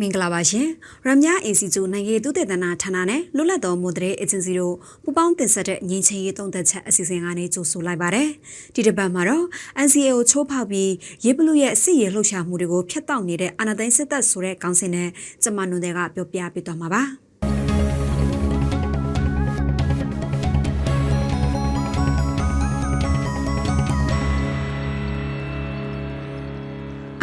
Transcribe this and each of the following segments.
မင်္ဂလာပါရှင်ရမ ्या အင်စီကျူနိုင်ငံရေးသုတေသနဌာနနဲ့လွတ်လပ်သောမိုဒရဲအေဂျင်စီတို့ပူးပေါင်းတင်ဆက်တဲ့ငင်းချင်းရေးသုံးသက်ချက်အစီအစဉ်ကနေကြိုဆိုလိုက်ပါတယ်ဒီတစ်ပတ်မှာတော့ NCA ကိုချိုးဖောက်ပြီးရေဘလူရဲ့အစီရလှုပ်ရှားမှုတွေကိုဖျက်တောက်နေတဲ့အာဏာသိမ်းစစ်တပ်ဆိုတဲ့ကောင်းစင်နဲ့ကျမနွန်တဲ့ကပြောပြပေးသွားမှာပါ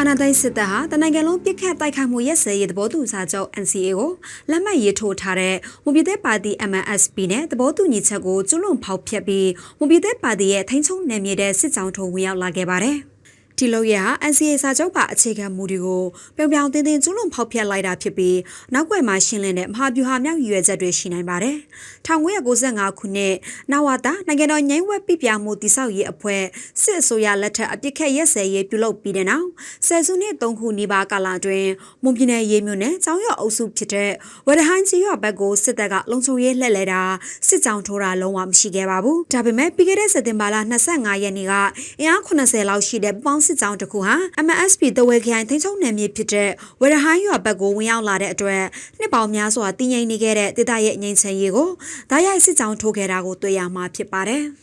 အနာသိန်းစစ်တပ်ဟာတနိုင်ငံလုံးပြစ်ခတ်တိုက်ခိုက်မှုရက်စဲရေးသဘောတူစာချုပ် NCA ကိုလက်မှတ်ရေးထိုးထားတဲ့မွန်ပြည်သက်ပါတီ MNSP နဲ့သဘောတူညီချက်ကိုကျွလွန်ဖောက်ဖျက်ပြီးမွန်ပြည်သက်ပါတီရဲ့ထိန်းချုပ်နယ်မြေတဲ့စစ်ကြောင်းထုံဝင်ရောက်လာခဲ့ပါတယ်။ ဒီလိုရဟာ NCA စာချုပ်ပါအခြေခံမူတွေကိုပြောင်ပြောင်တင်းတင်းကျွလွန်ဖောက်ဖျက်လိုက်တာဖြစ်ပြီးနောက်ွယ်မှာရှင်းလင်းတဲ့မဟာဗျူဟာမြောက်ရည်ရွယ်ချက်တွေရှိနိုင်ပါတယ်။1995ခုနှစ်နဝတာနိုင်ငံတော်ငြိမ်းဝက်ပြပြမှုတိစောက်ရေးအဖွဲ့စစ်အစိုးရလက်ထက်အပြစ်ခက်ရက်စဲရေးပြုလုပ်ပြီးတဲ့နောက်ဆယ်စုနှစ်3ခုနီးပါးကာလအတွင်းမွန်ပြည်နယ်ရေးမြို့နယ်ကျောင်းရော့အုပ်စုဖြစ်တဲ့ဝရဟန်းကြီးရော့ဘက်ကိုစစ်တပ်ကလုံခြုံရေးလှည့်လဲတာစစ်ကြောင်းထိုးတာလုံးဝမရှိခဲ့ပါဘူး။ဒါပေမဲ့ပြီးခဲ့တဲ့စက်တင်ဘာလ25ရက်နေ့ကအင်အား80လောက်ရှိတဲ့ပေါင်းစစ်ကြောင်းတစ်ခုဟာ MSP တဝဲခိုင်ထိန်းချုပ်နယ်မြေဖြစ်တဲ့ဝရဟန်းရွာဘက်ကိုဝင်ရောက်လာတဲ့အတွက်နှစ်ပေါင်းများစွာတည်ငြိမ်နေခဲ့တဲ့ဒေသရဲ့ငြိမ်ချမ်းရေးကိုဓာတ်ရိုက်စစ်ကြောင်းထိုးခဲ့တာကိုတွေ့ရမှာဖြစ်ပါတယ်။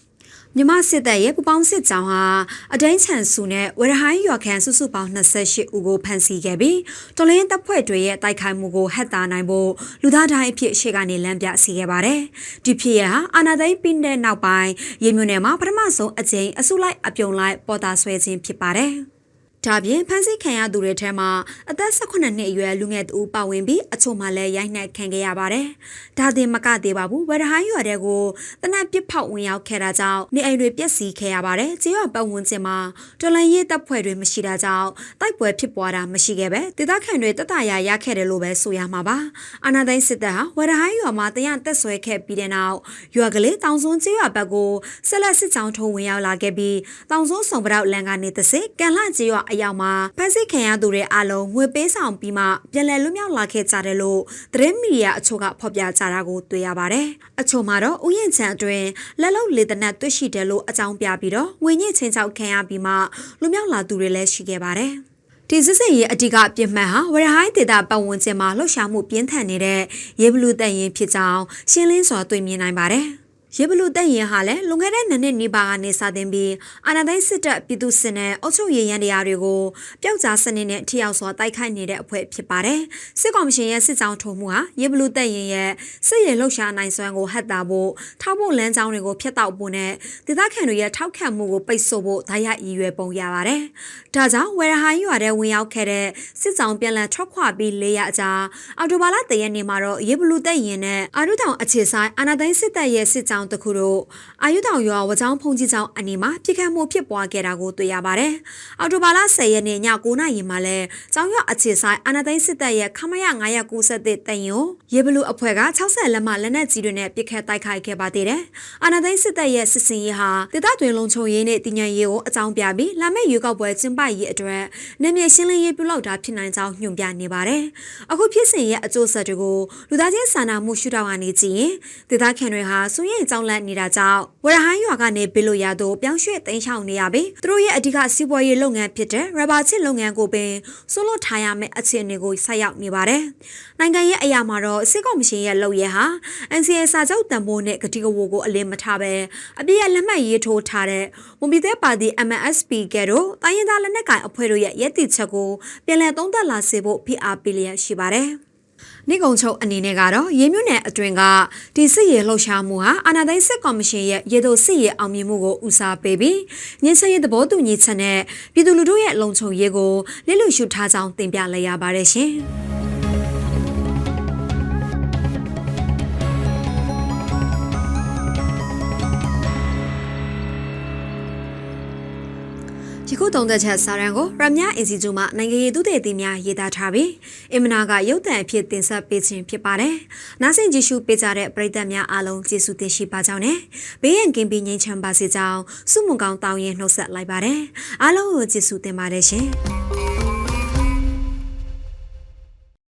မြမစစ်တပ်ရဲ့ပူပေါင်းစစ်ကြောင်းဟာအတိုင်းချန်စုနဲ့ဝရဟိုင်းရွာခန်စုစုပေါင်း28ဦးကိုဖမ်းဆီးခဲ့ပြီးတော်လင်းတပ်ဖွဲ့တွေရဲ့တိုက်ခိုက်မှုကိုဟက်တာနိုင်ဖို့လူသားတိုင်းအဖြစ်ရှေ့ကနေလမ်းပြစီခဲ့ပါတယ်။ဒီဖြစ်ရဟာအာနာသိန်းပင်းတဲ့နောက်ပိုင်းရေမြုံနယ်မှာပထမဆုံးအကြိမ်အစုလိုက်အပြုံလိုက်ပေါ်တာဆွဲခြင်းဖြစ်ပါတယ်။ ဒါပြင်ဖမ်းဆီးခံရသူတွေထဲမှာအသက်18နှစ်အရွယ်လူငယ်တူပါဝင်ပြီးအချို့မှလည်းရိုက်နှက်ခံခဲ့ရပါတယ်။ဒါတင်မကသေးပါဘူး။ဝရဟိုင်းရွာတဲ့ကိုတနက်ပစ်ဖောက်ဝင်ရောက်ခဲ့တာကြောင့်နေအိမ်တွေပျက်စီးခဲ့ရပါတယ်။ကျေးရွာပတ်ဝန်းကျင်မှာတော်လန်ရေးတပ်ဖွဲ့တွေမရှိတာကြောင့်တိုက်ပွဲဖြစ်ပွားတာမရှိခဲ့ပဲဒေသခံတွေတတရာရခဲ့တယ်လို့ပဲဆိုရမှာပါ။အာနာသိန်းစစ်တပ်ဟာဝရဟိုင်းရွာမှာတရတက်ဆွဲခဲ့ပြီးတဲ့နောက်ရွာကလေးတောင်စွန်းကျေးရွာဘက်ကိုဆက်လက်စစ်ကြောင်းထုံးဝင်ရောက်လာခဲ့ပြီးတောင်စွန်းစုံပရောက်လန်ကနေတစစ်ကန်လှကျေးရွာအရောက်မှာဖမ်းဆီးခံရသူတွေအလုံးငွေပေးဆောင်ပြီးမှပြန်လည်လွတ်မြောက်လာခဲ့ကြတယ်လို့သတင်းမီဒီယာအချို့ကဖော်ပြကြတာကိုတွေ့ရပါတယ်။အချို့မှာတော့ဥယျာဉ်ချံအတွင်းလက်လုံလေတနက်တွေ့ရှိတယ်လို့အကြောင်းပြပြီးတော့ငွေညစ်ချင်းချောက်ခံရပြီးမှလွတ်မြောက်လာသူတွေလည်းရှိခဲ့ပါတယ်။ဒီစစ်စစ်ရဲ့အဓိကပြစ်မှတ်ဟာဝရဟိုင်းဒေတာပတ်ဝန်းကျင်မှာလှုပ်ရှားမှုပြင်းထန်နေတဲ့ရေဘလူတန်ရင်ဖြစ်ကြောင်းရှင်းလင်းစွာတွေ့မြင်နိုင်ပါတယ်။ ရေဘလူတက်ရင်ဟာလည်းလွန်ခဲ့တဲ့နှစ်နှစ်နီးပါးကနေစတင်ပြီးအာဏာသိမ်းစစ်တပ်ပြည်သူစစ်နဲ့အုပ်ချုပ်ရေးရန်တရားတွေကိုပျောက်ကြားစနစ်နဲ့ထိရောက်စွာတိုက်ခိုက်နေတဲ့အဖွဲ့ဖြစ်ပါတယ်။စစ်ကောင်မရှင်ရဲ့စစ်ကြောင်းထုံမှုဟာရေဘလူတက်ရင်ရဲ့စစ်ရေးလှုပ်ရှားနိုင်စွမ်းကိုဟတ်တာဖို့ထောက်ဖို့လမ်းကြောင်းတွေကိုဖျက်တောက်ဖို့နဲ့ဒေသခံတွေရဲ့ထောက်ခံမှုကိုပိတ်ဆို့ဖို့ဓာတ်ရိုက်ရည်ရွယ်ပုံရပါတယ်။ဒါကြောင့်ဝယ်ရဟိုင်းရွာတဲ့ဝင်ရောက်ခဲ့တဲ့စစ်ကြောင်းပြန်လည်ထွက်ခွာပြီး၄ရက်အကြာအော်တိုဘာလတရက်နေ့မှာတော့ရေဘလူတက်ရင်နဲ့အာရုတောင်အခြေဆိုင်အာဏာသိမ်းစစ်တပ်ရဲ့စစ်ကြောင်းတစ်ခုတို့အာယုတောင်ရွာဝချောင်းဖုန်ကြီးကျောင်းအနေမှာပြစ်ခတ်မှုဖြစ်ပွားခဲ့တာကိုတွေ့ရပါတယ်။အော်တိုဘာလ10ရက်နေ့ည9:00နာရီမှာလဲကျောင်းရွာအခြေဆိုင်အာနာသိန်းစစ်တပ်ရဲ့ခမရ990တဲ့တန်ယုံရေဘလူအဖွဲ့က60လက်မလက်နက်ကြီးတွေနဲ့ပြစ်ခတ်တိုက်ခိုက်ခဲ့ပါသေးတယ်။အာနာသိန်းစစ်တပ်ရဲ့စစ်စင်ရေးဟာဒေသတွင်လုံခြုံရေးနဲ့တည်ငြိမ်ရေးကိုအကြောင်းပြပြီးလာမယ့်ရွေးကောက်ပွဲကျင်းပရေးအတွက်နာမည်ရှင်းလင်းရေးပြုလုပ်တာဖြစ်နိုင်ကြောင်းညွှန်ပြနေပါတယ်။အခုဖြစ်စဉ်ရဲ့အကျိုးဆက်တွေကိုလူသားချင်းစာနာမှုရှုထောင့်ကနေကြည့်ရင်ဒေသခံတွေဟာစွန့်ရင်ကြောင်းလန့်နေတာကြောင့်ဝရဟန်းရွာကနေဘေးလို့ရသို့ပြောင်းရွှေ့သိမ်းချောင်းနေရပြီသူတို့ရဲ့အဓိကစီးပွားရေးလုပ်ငန်းဖြစ်တဲ့ရဘာချစ်လုပ်ငန်းကိုပင်ဆိုလို့ထားရမယ့်အခြေအနေကိုဆိုက်ရောက်နေပါတယ်နိုင်ငံရဲ့အရာမှာတော့စစ်ကောင်မရှင်ရဲ့လုပ်ရဟာ NCA စာချုပ်တန်ဖိုးနဲ့ကတိကဝကိုအလင်းမထားပဲအပြည့်အလက်မှတ်ရေးထိုးထားတဲ့မွန်ပြည်သက်ပါတီ MNSP ကဲတော့တိုင်းရင်းသားလက်နက်ကိုင်အဖွဲ့တို့ရဲ့ရည်တည်ချက်ကိုပြန်လည်သုံးသပ်လာစေဖို့ဖိအားပေးလျက်ရှိပါတယ် နေကုံချုပ်အနေနဲ့ကတော့ရေမြုပ်နယ်အတွင်ကဒီစစ်ရေးလှုပ်ရှားမှုဟာအာဏာသိမ်းစစ်ကော်မရှင်ရဲ့ရေတိုစစ်ရေးအောင်မြင်မှုကိုဦးစားပေးပြီးငင်းဆရေးသဘောတူညီချက်နဲ့ပြည်သူလူထုရဲ့လုံခြုံရေးကိုလစ်လျရှုထားကြောင်းတင်ပြလိုက်ရပါတယ်ရှင်။ ခုသုံးသက်ချက်စာရန်ကိုရမ ्या အင်စီဂျူမှနိုင်ငံရေးသူတွေတင်များရေးသားထားပြီးအင်မနာကရုပ်သံအဖြစ်တင်ဆက်ပေးခြင်းဖြစ်ပါတယ်။နားဆင်ကြည့်ရှုပေးကြတဲ့ပရိသတ်များအားလုံးကျေးဇူးတင်ရှိပါကြောင်းနဲ့ဘေးရန်ကင်းပြီးငြိမ်းချမ်းပါစေကြောင်းဆုမွန်ကောင်းတောင်းရင်နှုတ်ဆက်လိုက်ပါတယ်။အားလုံးကိုကျေးဇူးတင်ပါတယ်ရှင်။